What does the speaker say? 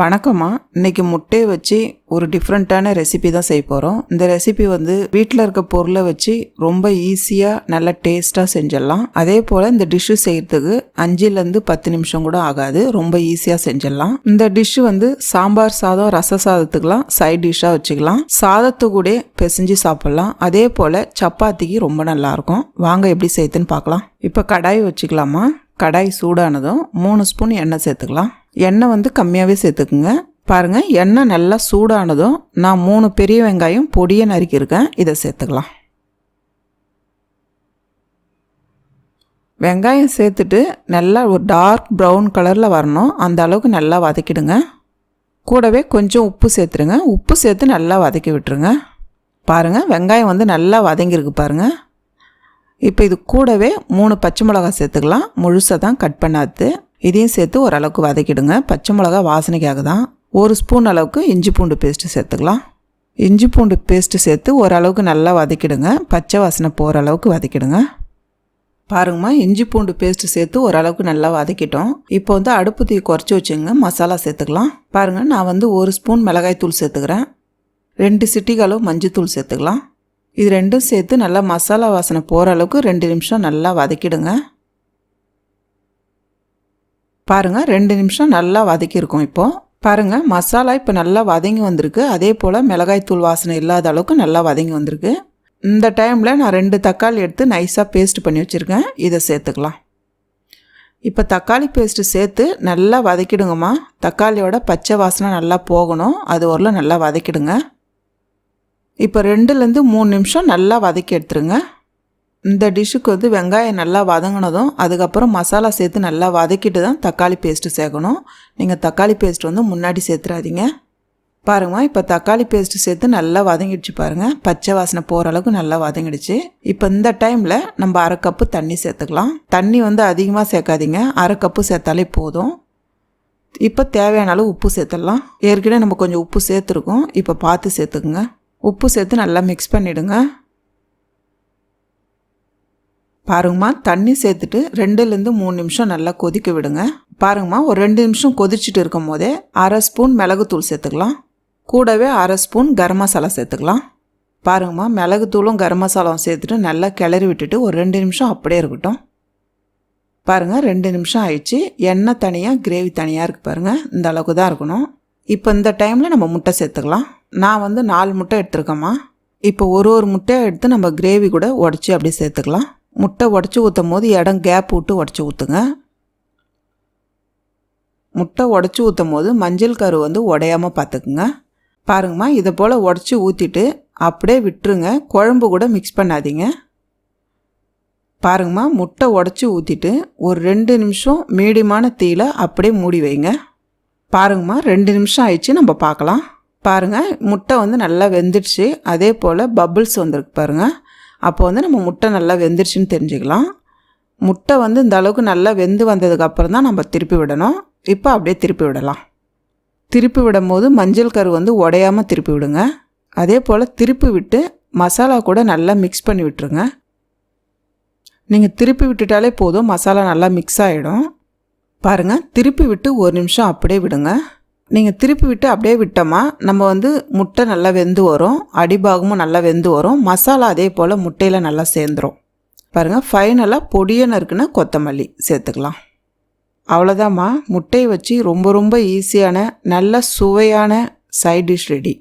வணக்கம்மா. இன்னைக்கு முட்டையை வச்சு ஒரு டிஃப்ரெண்ட்டான ரெசிபி தான் செய்ய போகிறோம் இந்த ரெசிபி வந்து வீட்டில் இருக்க பொருளை வச்சு ரொம்ப ஈஸியாக நல்லா டேஸ்ட்டாக செஞ்சிடலாம். அதே போல் இந்த டிஷ்ஷு செய்கிறதுக்கு அஞ்சுலேருந்து பத்து நிமிஷம் கூட ஆகாது. ரொம்ப ஈஸியாக செஞ்சிடலாம். இந்த டிஷ்ஷு வந்து சாம்பார் சாதம் ரச சாதத்துக்கெலாம் சைட் டிஷ்ஷாக வச்சுக்கலாம். சாதத்து கூட பிசைஞ்சு சாப்பிட்லாம். அதே போல் சப்பாத்திக்கு ரொம்ப நல்லாயிருக்கும் வாங்க எப்படி செய்யுதுன்னு பார்க்கலாம். இப்போ கடாய் வச்சுக்கலாமா? கடாய் சூடானதும் மூணு ஸ்பூன் எண்ணெய் சேர்த்துக்கலாம். எண்ணெய் வந்து கம்மியாகவே சேர்த்துக்குங்க. பாருங்கள் எண்ணெய் நல்லா சூடானதும் நான் மூணு பெரிய வெங்காயம் பொடியை நறுக்கியிருக்கேன். இதை சேர்த்துக்கலாம். வெங்காயம் சேர்த்துட்டு நல்லா ஒரு டார்க் ப்ரௌன் கலரில் வரணும். அந்த அளவுக்கு நல்லா வதக்கிடுங்க. கூடவே கொஞ்சம் உப்பு சேர்த்துருங்க. உப்பு சேர்த்து நல்லா வதக்கி விட்டுருங்க. பாருங்கள் வெங்காயம் வந்து நல்லா வதங்கியிருக்கு பாருங்கள் இப்போ இது கூடவே மூணு பச்சை மிளகா சேர்த்துக்கலாம். முழுசாக தான் கட் பண்ணாது. இதையும் சேர்த்து ஓரளவுக்கு வதக்கிடுங்க. பச்சை மிளகா வாசனைக்காக தான். ஒரு ஸ்பூன் அளவுக்கு இஞ்சி பூண்டு பேஸ்ட்டு சேர்த்துக்கலாம். இஞ்சி பூண்டு பேஸ்ட்டு சேர்த்து ஓரளவுக்கு நல்லா வதக்கிடுங்க. பச்சை வாசனை போகிற அளவுக்கு வதக்கிடுங்க. பாருங்கம்மா இஞ்சி பூண்டு பேஸ்ட்டு சேர்த்து ஓரளவுக்கு நல்லா வதக்கிட்டோம். இப்போ வந்து அடுப்பு தீ குறைச்சி வச்சுங்க. மசாலா சேர்த்துக்கலாம். பாருங்கள் நான் வந்து ஒரு ஸ்பூன் மிளகாய் தூள் சேர்த்துக்கிறேன். ரெண்டு சிட்டிக்கு மஞ்சள் தூள் சேர்த்துக்கலாம். இது ரெண்டும் சேர்த்து நல்லா மசாலா வாசனை போகிற அளவுக்கு ரெண்டு நிமிஷம் நல்லா வதக்கிடுங்க. பாருங்கள் ரெண்டு நிமிஷம் நல்லா வதக்கியிருக்கோம் இப்போது பாருங்கள் மசாலா இப்போ நல்லா வதங்கி வந்திருக்கு. அதே போல் மிளகாய்த்தூள் வாசனை இல்லாத அளவுக்கு நல்லா வதங்கி வந்திருக்கு. இந்த டைமில் நான் ரெண்டு தக்காளி எடுத்து நைஸாக பேஸ்ட் பண்ணி வச்சுருக்கேன். இதை சேர்த்துக்கலாம். இப்போ தக்காளி பேஸ்ட்டு சேர்த்து நல்லா வதக்கிடுங்கம்மா. தக்காளியோட பச்சை வாசனை நல்லா போகணும். அது ஒரு நல்லா வதக்கிடுங்க. இப்போ ரெண்டுலேருந்து மூணு நிமிஷம் நல்லா வதக்கி எடுத்துருங்க. இந்த டிஷ்ஷுக்கு வந்து வெங்காயம் நல்லா வதங்கினதும் அதுக்கப்புறம் மசாலா சேர்த்து நல்லா வதக்கிட்டு தான் தக்காளி பேஸ்ட்டு சேர்க்கணும். நீங்கள் தக்காளி பேஸ்ட் வந்து முன்னாடி சேர்த்துறாதீங்க. பாருங்கம்மா இப்போ தக்காளி பேஸ்ட்டு சேர்த்து நல்லா வதங்கிடுச்சு பாருங்கள் பச்சை வாசனை போகிற அளவுக்கு நல்லா வதங்கிடுச்சு. இப்போ இந்த டைமில் நம்ம அரை கப்பு தண்ணி சேர்த்துக்கலாம். தண்ணி வந்து அதிகமாக சேர்க்காதீங்க. அரை கப்பு சேர்த்தாலே போதும். இப்போ தேவையான அளவு உப்பு சேர்த்துடலாம். ஏற்கனவே நம்ம கொஞ்சம் உப்பு சேர்த்துருக்கோம். இப்போ பார்த்து சேர்த்துக்குங்க. உப்பு சேர்த்து நல்லா மிக்ஸ் பண்ணிவிடுங்க பாருங்கம்மா தண்ணி சேர்த்துட்டு ரெண்டுலேருந்து மூணு நிமிஷம் நல்லா கொதிக்க விடுங்க. பாருங்கம்மா ஒரு ரெண்டு நிமிஷம் கொதிச்சுட்டு இருக்கும் போதே அரை ஸ்பூன் மிளகுத்தூள் சேர்த்துக்கலாம். கூடவே அரை ஸ்பூன் கரம் மசாலா சேர்த்துக்கலாம். பாருங்கம்மா மிளகுத்தூளும் கரம் மசாலாவும் சேர்த்துட்டு நல்லா கிளறி விட்டுட்டு ஒரு ரெண்டு நிமிஷம் அப்படியே இருக்கட்டும். பாருங்கள் ரெண்டு நிமிஷம் ஆயிடுச்சு. எண்ணெய் தனியாக கிரேவி தனியாக இருக்குது பாருங்கள் இந்த அளவுக்கு தான் இருக்கணும். இப்போ இந்த டைமில் நம்ம முட்டை சேர்த்துக்கலாம். நான் வந்து நாலு முட்டை எடுத்துருக்கேம்மா. இப்போ ஒரு ஒரு முட்டையை எடுத்து நம்ம கிரேவி கூட உடச்சி அப்படியே சேர்த்துக்கலாம். முட்டை உடச்சி ஊற்றும் போது இடம் கேப் விட்டு உடச்சி ஊற்றுங்க முட்டை உடச்சி ஊற்றும் போது மஞ்சள் கரு வந்து உடையாமல் பார்த்துக்குங்க. பாருங்கம்மா இதை போல் உடச்சி ஊற்றிட்டு அப்படியே விட்டுருங்க. குழம்பு கூட மிக்ஸ் பண்ணாதீங்க. பாருங்கம்மா முட்டை உடச்சி ஊற்றிட்டு ஒரு ரெண்டு நிமிஷம் மீடியமான தீயில் அப்படியே மூடி வைங்க. பாருங்கம்மா ரெண்டு நிமிஷம் ஆயிடுச்சு நம்ம பார்க்கலாம். பாருங்கள் முட்டை வந்து நல்லா வெந்துடுச்சு. அதே போல் பபுள்ஸ் வந்திருக்கு பாருங்கள் அப்போ வந்து நம்ம முட்டை நல்லா வெந்துடுச்சுன்னு தெரிஞ்சுக்கலாம். முட்டை வந்து இந்த அளவுக்கு நல்லா வெந்து வந்ததுக்கப்புறம் தான் நம்ம திருப்பி விடணும். இப்போ அப்படியே திருப்பி விடலாம். திருப்பி விடும் போது மஞ்சள் கரு வந்து உடையாமல் திருப்பி விடுங்க. அதே போல் திருப்பி விட்டு மசாலா கூட நல்லா மிக்ஸ் பண்ணி விட்டுருங்க. நீங்கள் திருப்பி விட்டுட்டாலே போதும் மசாலா நல்லா மிக்ஸ் ஆகிடும் பாருங்கள் திருப்பி விட்டு ஒரு நிமிஷம் அப்படியே விடுங்க. நீங்கள் திருப்பி விட்டு அப்படியே விட்டோமா நம்ம வந்து முட்டை நல்லா வெந்து வரும் அடிபாகமும் நல்லா வெந்து வரும் மசாலா அதே போல் முட்டையில் நல்லா சேர்ந்துடும் பாருங்கள் ஃபைனலாக பொடியன்னு இருக்குன்னா கொத்தமல்லி சேர்த்துக்கலாம். அவ்வளோதாம்மா முட்டையை வச்சு ரொம்ப ரொம்ப ஈஸியான நல்ல சுவையான சைட் டிஷ் ரெடி